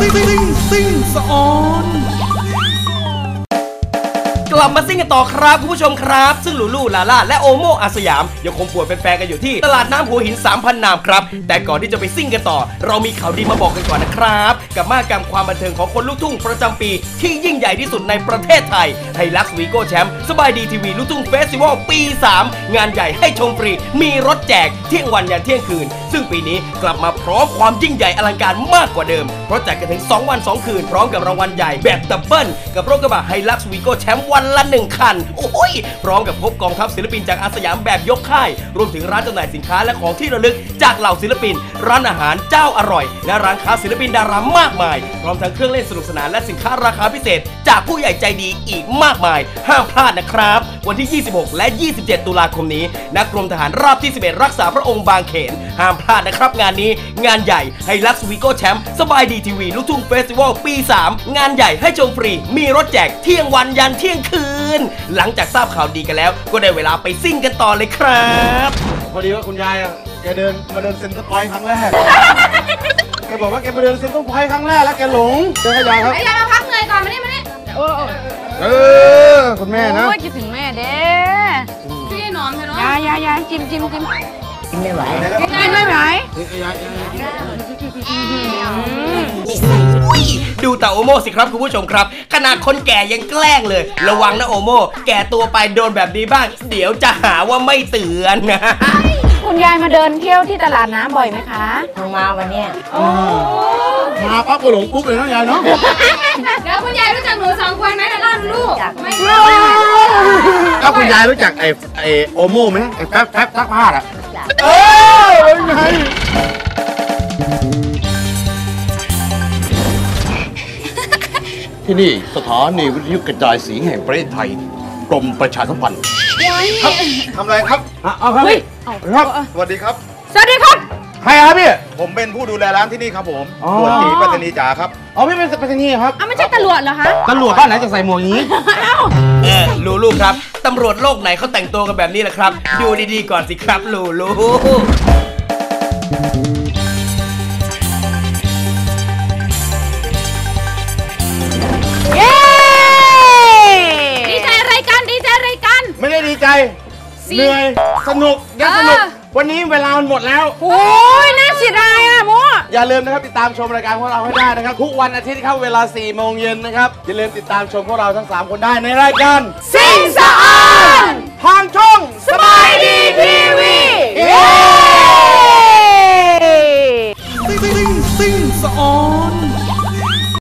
ซิ่งซิ่งซิ่งสะออนกลับมาซิ่งกันต่อครับคุณผู้ชมครับ ซึ่งลูลูลาล่าและโอโมอาสยามยังคงปวดเป็นแฟนกันอยู่ที่ตลาดน้ำหัวหิน 3,000 นามครับ แต่ก่อนที่จะไปซิ่งกันต่อ เรามีข่าวดีมาบอกกันก่อนนะครับ กับมากรรมความบันเทิงของคนลูกทุ่งประจำปี ที่ยิ่งใหญ่ที่สุดในประเทศไทยไฮลักซ์วีโก้แชมป์สบายดีทีวีลูกทุ่งเฟสติวัลปี 3 งานใหญ่ให้ชมฟรี มีรถแจกเที่ยงวันยันเที่ยงคืน ซึ่งปีนี้กลับมาพร้อมความยิ่งใหญ่อลังการมากกว่าเดิม เพราะแจกกันถึง 2 วัน 2 คืน พร้อมกับรางวัลใหญ่แบบดับเบิลกับรถกระบะไฮลักซ์วีโก้แชมป์วันละ 1 คัน โอ้ย พร้อมกับพบกองทัพศิลปินจากอาสยามแบบยกค่าย รวมถึงร้านจำหน่ายสินค้าและของที่ระลึกจากเหล่าศิลปิน ร้านอาหารเจ้าอร่อย และร้านค้าศิลปินดารามากมาย พร้อมทั้งเครื่องเล่นสนุกสนานและสินค้าราคาพิเศษ จากผู้ใหญ่ใจดีอีกมากมาย ห้ามพลาดนะครับ วันที่ 26 และ 27 ตุลาคมนี้ นักกรมทหารราบที่ 11 รักษาพระองค์บางเขน ห้ามพลาดนะครับงานนี้ งานใหญ่ให้ลักซ์วีโก้แชมป์สบายดีทีวีลูกทุ่งเฟสติวัลปี 3 งานใหญ่ให้ชมฟรี มีรถแจกเที่ยงวันยันเที่ยงคืน หลังจากทราบข่าวดีกันแล้ว ก็ได้เวลาไปซิ่งกันต่อเลยครับพอดีว่าคุณยายอะแกเดินมาเดินเซ็นเตอร์พอยต์ครั้งแรก แกบอกว่าแกมาเดินเซ็นเตอร์พอยต์ครั้งแรกแล้วแกหลงเจอขยายครับ ไอ้ยายมาพักเหนื่อยก่อนมานี่มานี่เออคุณแม่นะ โอ้ยคิดถึงแม่ เด้พี่หนอมใช่ไหมยายยายยายจิ้มจิ้มจิ้มกินไม่ไหวกินไม่ไหวดูแต่โอโมสิครับคุณผู้ชมครับ ขนาดคนแก่ยังแกล้งเลย ระวังนะโอโม แก่ตัวไปโดนแบบนี้บ้าง เดี๋ยวจะหาว่าไม่เตือนนะคุณยายมาเดินเที่ยวที่ตลาดน้ำบ่อยไหมคะเพิ่งมาวันเนี้ยมาปั๊บก็หลงปุ๊บเลยนะยายเนาะเดี๋ยวคุณยายรู้จักหนูสองคนไหมล่ะล่าลูกไม่รู้ ถ้าคุณยายรู้จักไอ้ไอ้โอโม่ไหมไอ้แป๊บแป๊บซักผ้าอะเออเป็นไงที่นี่สถานีวิทยุกระจายเสียงแห่งประเทศไทยกรมประชาสัมพันธ์ทำอะไรครับอะเอาครับพี่ครับสวัสดีครับ สวัสดีครับใครครับพี่ผมเป็นผู้ดูแลร้านที่นี่ครับผมอ๋อตรวจตีปัตตานีจ๋าครับอ๋อพี่เป็นไปรษณีย์ครับอ้าวไม่ใช่ตำรวจเหรอคะตำรวจบ้านไหนจะใส่หมวกอย่างนี้เออลูลูครับ ตำรวจโลกไหนเขาแต่งตัวกันแบบนี้ล่ะครับ ดูดีๆก่อนสิครับลูลูเย้ดีใจอะไรกันดีใจอะไรกัน ไม่ได้ดีใจเหนื่อย สนุกยังสนุกเออวันนี้เวลามันหมดแล้ว โอ้ยน่าเสียดายอะโม อย่าลืมนะครับติดตามชมรายการของเราให้ได้นะครับ ทุกวันอาทิตย์ครับเวลา 4 โมงเย็นนะครับ อย่าลืมติดตามชมพวกเราทั้ง 3 คนได้ในรายการ สิงสะออน